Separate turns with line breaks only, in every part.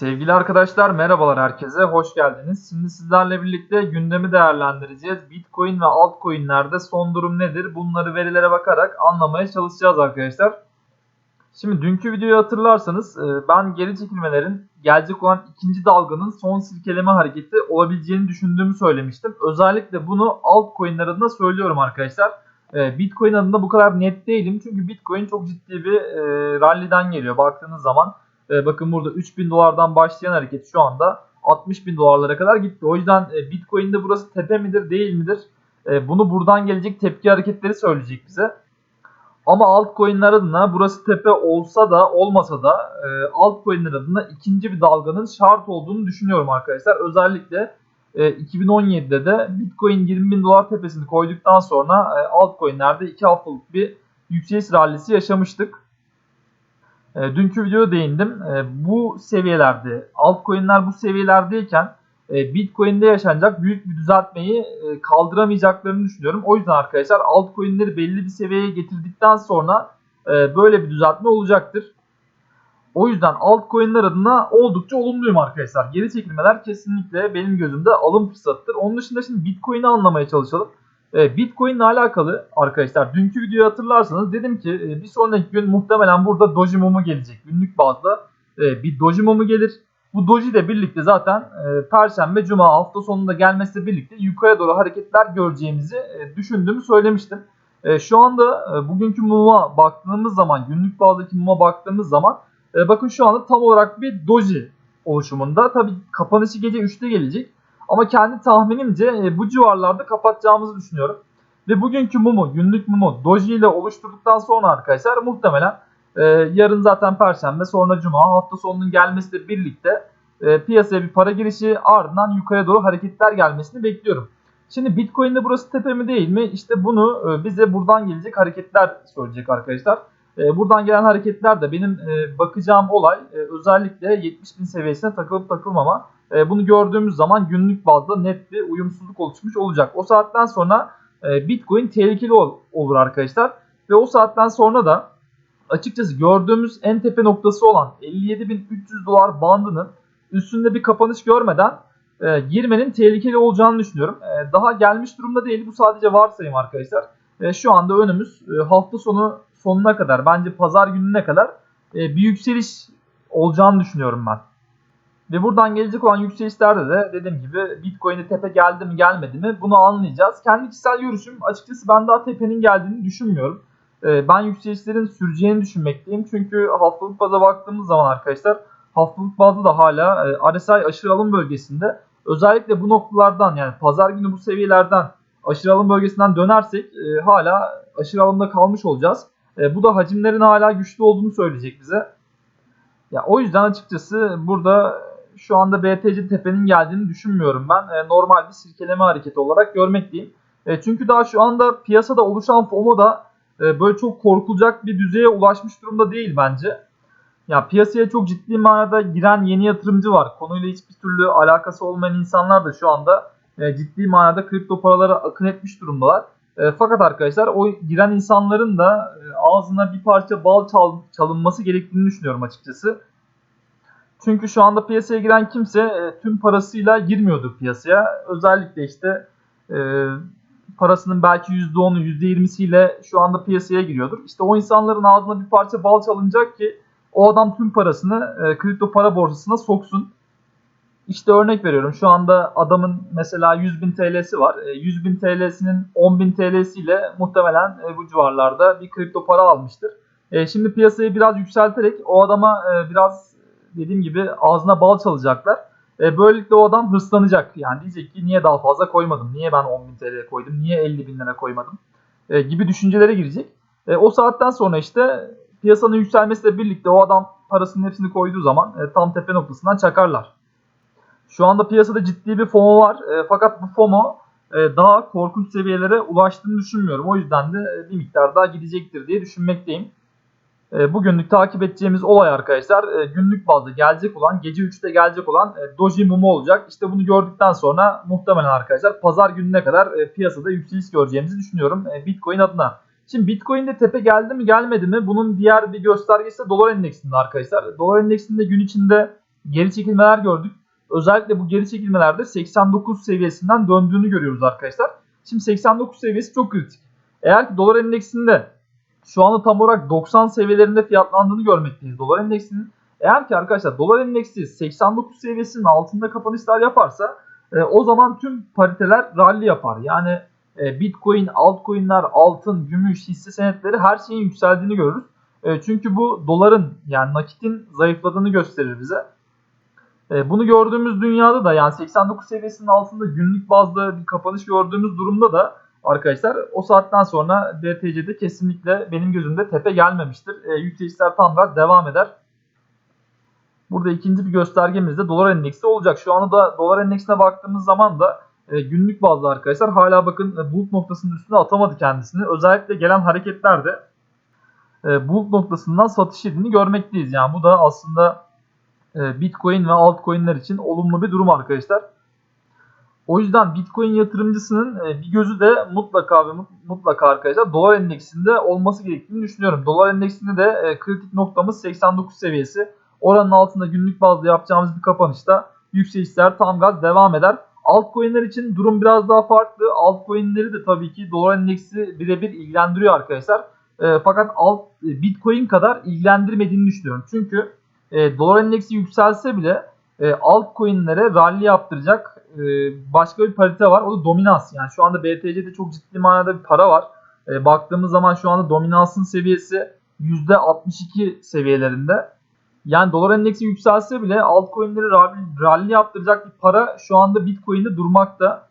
Sevgili arkadaşlar merhabalar herkese hoş geldiniz. Şimdi sizlerle birlikte gündemi değerlendireceğiz. Bitcoin ve altcoin'lerde son durum nedir? Bunları verilere bakarak anlamaya çalışacağız arkadaşlar. Şimdi dünkü videoyu hatırlarsanız e, ben geri çekilmelerin gelecek olan ikinci dalganın son silkeleme hareketi olabileceğini düşündüğümü söylemiştim. Özellikle bunu altcoin'ler adına söylüyorum arkadaşlar. E, Bitcoin adına bu kadar net değilim. Çünkü Bitcoin çok ciddi bir e, rally'den geliyor baktığınız zaman. E, bakın burada 3000 dolardan başlayan hareket şu anda 60 bin dolarlara kadar gitti. O yüzden e, Bitcoin'de burası tepe midir değil midir? E, bunu buradan gelecek tepki hareketleri söyleyecek bize. Ama altcoin'ler adına burası tepe olsa da olmasa da e, altcoin'ler adına ikinci bir dalganın şart olduğunu düşünüyorum arkadaşlar. Özellikle e, 2017'de de Bitcoin 20 bin dolar tepesini koyduktan sonra e, altcoin'lerde 2 haftalık bir yükseliş rallisi yaşamıştık. E, dünkü videoda değindim. E, bu seviyelerde, altcoin'ler bu seviyelerdeyken e, Bitcoin'de yaşanacak büyük bir düzeltmeyi e, kaldıramayacaklarını düşünüyorum. O yüzden arkadaşlar altcoin'leri belli bir seviyeye getirdikten sonra e, böyle bir düzeltme olacaktır. O yüzden altcoin'ler adına oldukça olumluyum arkadaşlar. Geri çekilmeler kesinlikle benim gözümde alım fırsatıdır. Onun dışında şimdi Bitcoin'i anlamaya çalışalım. E, Bitcoin ile alakalı arkadaşlar dünkü videoyu hatırlarsanız dedim ki e, bir sonraki gün muhtemelen burada Doji mumu gelecek. Günlük bazda e, bir Doji mumu gelir. Bu Doji ile birlikte zaten Perşembe, Cuma hafta sonunda gelmesiyle birlikte yukarı doğru hareketler göreceğimizi düşündüğümü söylemiştim. Şu anda bugünkü muma baktığımız zaman, günlük bazdaki muma baktığımız zaman bakın şu anda tam olarak bir Doji oluşumunda. Tabi kapanışı gece 3'te gelecek. Ama kendi tahminimce e, bu civarlarda kapatacağımızı düşünüyorum. Ve bugünkü mumu, günlük mumu doji ile oluşturduktan sonra arkadaşlar muhtemelen e, yarın zaten perşembe sonra cuma hafta sonunun gelmesiyle birlikte e, piyasaya bir para girişi ardından yukarı doğru hareketler gelmesini bekliyorum. Şimdi Bitcoin'de burası tepe mi değil mi? İşte bunu e, bize buradan gelecek hareketler söyleyecek arkadaşlar. E, buradan gelen hareketler de benim e, bakacağım olay e, özellikle 70 bin seviyesine takılıp takılmama. E, bunu gördüğümüz zaman günlük bazda net bir uyumsuzluk oluşmuş olacak. O saatten sonra e, Bitcoin tehlikeli ol, olur arkadaşlar. Ve o saatten sonra da açıkçası gördüğümüz en tepe noktası olan 57.300 dolar bandının üstünde bir kapanış görmeden e, girmenin tehlikeli olacağını düşünüyorum. E, daha gelmiş durumda değil. Bu sadece varsayım arkadaşlar. E, şu anda önümüz e, hafta sonu sonuna kadar bence pazar gününe kadar e, bir yükseliş olacağını düşünüyorum ben. Ve buradan gelecek olan yükselişlerde de dediğim gibi Bitcoin'e tepe geldi mi gelmedi mi bunu anlayacağız. Kendi kişisel görüşüm açıkçası ben daha tepenin geldiğini düşünmüyorum. Ee, ben yükselişlerin süreceğini düşünmekteyim. Çünkü haftalık baza baktığımız zaman arkadaşlar haftalık bazda da hala e, RSI aşırı alım bölgesinde. Özellikle bu noktalardan yani pazar günü bu seviyelerden aşırı alım bölgesinden dönersek e, hala aşırı alımda kalmış olacağız. E, bu da hacimlerin hala güçlü olduğunu söyleyecek bize. Ya o yüzden açıkçası burada şu anda BTC tepenin geldiğini düşünmüyorum ben. E, normal bir silkeleme hareketi olarak görmekteyim. E, çünkü daha şu anda piyasada oluşan FOMO da e, böyle çok korkulacak bir düzeye ulaşmış durumda değil bence. Ya piyasaya çok ciddi manada giren yeni yatırımcı var. Konuyla hiçbir türlü alakası olmayan insanlar da şu anda e, ciddi manada kripto paralara akın etmiş durumdalar. E, fakat arkadaşlar o giren insanların da e, ağzına bir parça bal çal, çalınması gerektiğini düşünüyorum açıkçası. Çünkü şu anda piyasaya giren kimse e, tüm parasıyla girmiyordu piyasaya. Özellikle işte e, parasının belki %10'u %20'siyle şu anda piyasaya giriyordur. İşte o insanların ağzına bir parça bal çalınacak ki o adam tüm parasını e, kripto para borsasına soksun. İşte örnek veriyorum şu anda adamın mesela 100 bin TL'si var. E, 100 bin TL'sinin 10 bin TL'siyle muhtemelen e, bu civarlarda bir kripto para almıştır. E, şimdi piyasayı biraz yükselterek o adama e, biraz dediğim gibi ağzına bal çalacaklar. E, böylelikle o adam hırslanacak. Yani diyecek ki niye daha fazla koymadım? Niye ben 10.000 TL koydum? Niye 50 bin lira koymadım? E, gibi düşüncelere girecek. E, o saatten sonra işte piyasanın yükselmesiyle birlikte o adam parasının hepsini koyduğu zaman e, tam tepe noktasından çakarlar. Şu anda piyasada ciddi bir FOMO var. E, fakat bu FOMO e, daha korkunç seviyelere ulaştığını düşünmüyorum. O yüzden de e, bir miktar daha gidecektir diye düşünmekteyim. E, bugünlük takip edeceğimiz olay arkadaşlar e, günlük bazda gelecek olan gece 3'te gelecek olan e, Doji mumu olacak. İşte bunu gördükten sonra muhtemelen arkadaşlar pazar gününe kadar piyasada yükseliş göreceğimizi düşünüyorum Bitcoin adına. Şimdi Bitcoin'de tepe geldi mi gelmedi mi? Bunun diğer bir göstergesi dolar endeksinde arkadaşlar. Dolar endeksinde gün içinde geri çekilmeler gördük. Özellikle bu geri çekilmelerde 89 seviyesinden döndüğünü görüyoruz arkadaşlar. Şimdi 89 seviyesi çok kritik. Eğer ki dolar endeksinde şu anda tam olarak 90 seviyelerinde fiyatlandığını görmekteyiz dolar endeksinin. Eğer ki arkadaşlar dolar endeksi 89 seviyesinin altında kapanışlar yaparsa e, o zaman tüm pariteler rally yapar. Yani e, Bitcoin, altcoin'ler, altın, gümüş, hisse senetleri her şeyin yükseldiğini görürüz. E, çünkü bu doların yani nakitin zayıfladığını gösterir bize. E, bunu gördüğümüz dünyada da yani 89 seviyesinin altında günlük bazda bir kapanış gördüğümüz durumda da arkadaşlar o saatten sonra BTC'de kesinlikle benim gözümde tepe gelmemiştir. E, yükselişler tam gaz devam eder. Burada ikinci bir göstergemiz de dolar endeksi olacak. Şu anda da dolar endeksine baktığımız zaman da e, günlük bazda arkadaşlar hala bakın e, bulut noktasının üstüne atamadı kendisini. Özellikle gelen hareketlerde e, bulut noktasından satış yediğini görmekteyiz. Yani bu da aslında Bitcoin ve altcoin'ler için olumlu bir durum arkadaşlar. O yüzden Bitcoin yatırımcısının e, bir gözü de mutlaka ve mutlaka arkadaşlar dolar endeksinde olması gerektiğini düşünüyorum. Dolar endeksinde de e, kritik noktamız 89 seviyesi. Oranın altında günlük bazda yapacağımız bir kapanışta yükselişler tam gaz devam eder. Altcoin'ler için durum biraz daha farklı. Altcoin'leri de tabii ki dolar endeksi birebir ilgilendiriyor arkadaşlar. E, fakat alt Bitcoin kadar ilgilendirmediğini düşünüyorum. Çünkü e, dolar endeksi yükselse bile e, altcoin'lere rally yaptıracak e, başka bir parite var. O da dominans. Yani şu anda BTC'de çok ciddi manada bir para var. E, baktığımız zaman şu anda dominansın seviyesi %62 seviyelerinde. Yani dolar endeksi yükselse bile altcoin'leri rally yaptıracak bir para şu anda Bitcoin'de durmakta.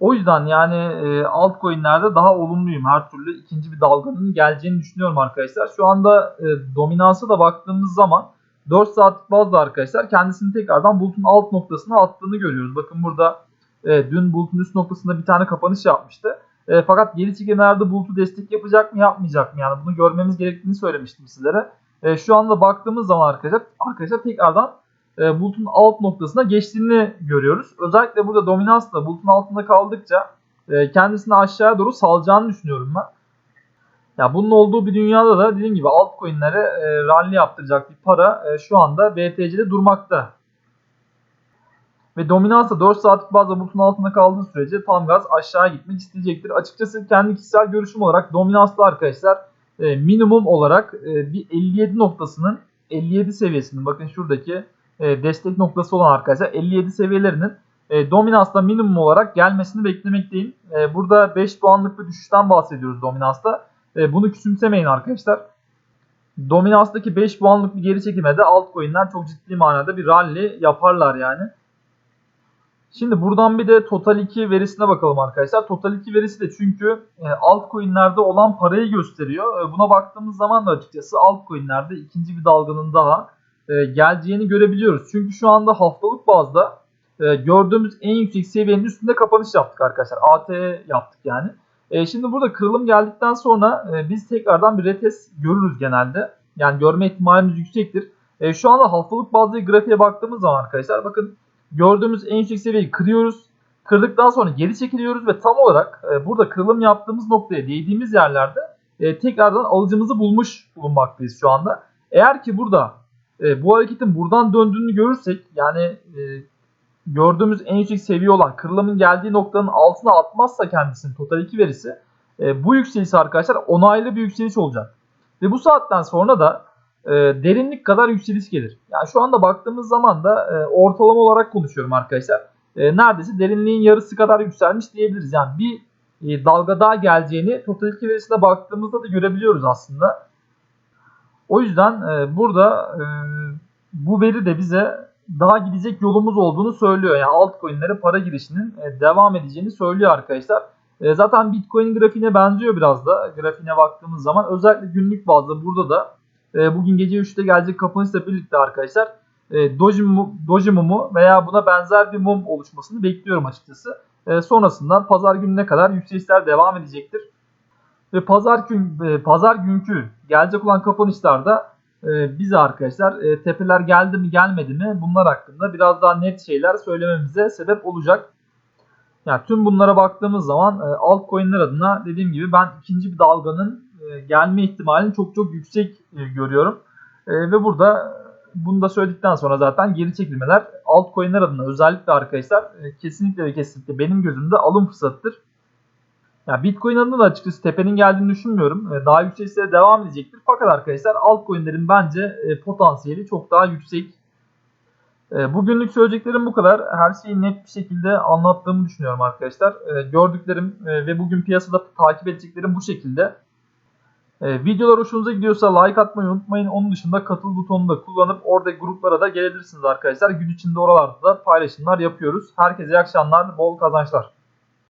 O yüzden yani e, altcoin'lerde daha olumluyum. Her türlü ikinci bir dalganın geleceğini düşünüyorum arkadaşlar. Şu anda e, dominansa da baktığımız zaman 4 saatlik bazda arkadaşlar kendisini tekrardan bulutun alt noktasına attığını görüyoruz. Bakın burada e, dün bulutun üst noktasında bir tane kapanış yapmıştı. E, fakat geri çekimlerde bulutu destek yapacak mı yapmayacak mı? Yani bunu görmemiz gerektiğini söylemiştim sizlere. E, şu anda baktığımız zaman arkadaşlar, arkadaşlar tekrardan e, bulutun alt noktasına geçtiğini görüyoruz. Özellikle burada dominans da bulutun altında kaldıkça e, kendisini aşağıya doğru salacağını düşünüyorum ben. Ya bunun olduğu bir dünyada da dediğim gibi altcoin'lere e, rally yaptıracak bir para e, şu anda BTC'de durmakta. Ve dominans da 4 saatlik bazda bulutun altında kaldığı sürece tam gaz aşağı gitmek isteyecektir. Açıkçası kendi kişisel görüşüm olarak dominanslı arkadaşlar e, minimum olarak e, bir 57 noktasının 57 seviyesinin bakın şuradaki e, destek noktası olan arkadaşlar 57 seviyelerinin e, dominansta minimum olarak gelmesini beklemekteyim. E, burada 5 puanlık bir düşüşten bahsediyoruz dominansta. E, bunu küçümsemeyin arkadaşlar. Dominanstaki 5 puanlık bir geri çekimede altcoin'ler çok ciddi manada bir rally yaparlar yani. Şimdi buradan bir de Total 2 verisine bakalım arkadaşlar. Total 2 verisi de çünkü e, altcoin'lerde olan parayı gösteriyor. E, buna baktığımız zaman da açıkçası altcoin'lerde ikinci bir dalganın daha e, geleceğini görebiliyoruz. Çünkü şu anda haftalık bazda gördüğümüz en yüksek seviyenin üstünde kapanış yaptık arkadaşlar. AT yaptık yani. E, şimdi burada kırılım geldikten sonra e, biz tekrardan bir retest görürüz genelde. Yani görme ihtimalimiz yüksektir. E, şu anda haftalık bazlı grafiğe baktığımız zaman arkadaşlar bakın gördüğümüz en yüksek seviyeyi kırıyoruz. Kırdıktan sonra geri çekiliyoruz ve tam olarak e, burada kırılım yaptığımız noktaya değdiğimiz yerlerde e, tekrardan alıcımızı bulmuş bulunmaktayız şu anda. Eğer ki burada e, bu hareketin buradan döndüğünü görürsek yani e, gördüğümüz en yüksek seviye olan kırılımın geldiği noktanın altına atmazsa kendisinin total 2 verisi e, bu yükseliş arkadaşlar onaylı bir yükseliş olacak. Ve bu saatten sonra da e, derinlik kadar yükseliş gelir. Yani şu anda baktığımız zaman da e, ortalama olarak konuşuyorum arkadaşlar. E, neredeyse derinliğin yarısı kadar yükselmiş diyebiliriz. Yani bir e, dalga daha geleceğini total 2 verisine baktığımızda da görebiliyoruz aslında. O yüzden e, burada e, bu veri de bize daha gidecek yolumuz olduğunu söylüyor. Yani altcoin'lere para girişinin e, devam edeceğini söylüyor arkadaşlar. E, zaten Bitcoin grafiğine benziyor biraz da grafiğine baktığımız zaman. Özellikle günlük bazda burada da e, bugün gece 3'te gelecek kapanışla birlikte arkadaşlar Doji, mumu veya buna benzer bir mum oluşmasını bekliyorum açıkçası. Sonrasında pazar gününe kadar yükselişler devam edecektir. Ve pazar gün pazar günkü gelecek olan kapanışlarda e, bize arkadaşlar tepeler geldi mi gelmedi mi bunlar hakkında biraz daha net şeyler söylememize sebep olacak. Yani tüm bunlara baktığımız zaman e, altcoin'ler adına dediğim gibi ben ikinci bir dalganın e, gelme ihtimalini çok çok yüksek e, görüyorum. E, ve burada Bunu da söyledikten sonra zaten geri çekilmeler altcoin'ler adına özellikle arkadaşlar kesinlikle ve kesinlikle benim gözümde alım fırsatıdır. Ya Bitcoin adına da açıkçası tepenin geldiğini düşünmüyorum. E, Daha yükselişlere devam edecektir. Fakat arkadaşlar altcoin'lerin bence e, potansiyeli çok daha yüksek. E, Bugünlük söyleyeceklerim bu kadar. Her şeyi net bir şekilde anlattığımı düşünüyorum arkadaşlar. Gördüklerim ve bugün piyasada takip edeceklerim bu şekilde. Videolar hoşunuza gidiyorsa like atmayı unutmayın. Onun dışında katıl butonunu da kullanıp orada gruplara da gelebilirsiniz arkadaşlar. Gün içinde oralarda da paylaşımlar yapıyoruz. Herkese iyi akşamlar, bol kazançlar.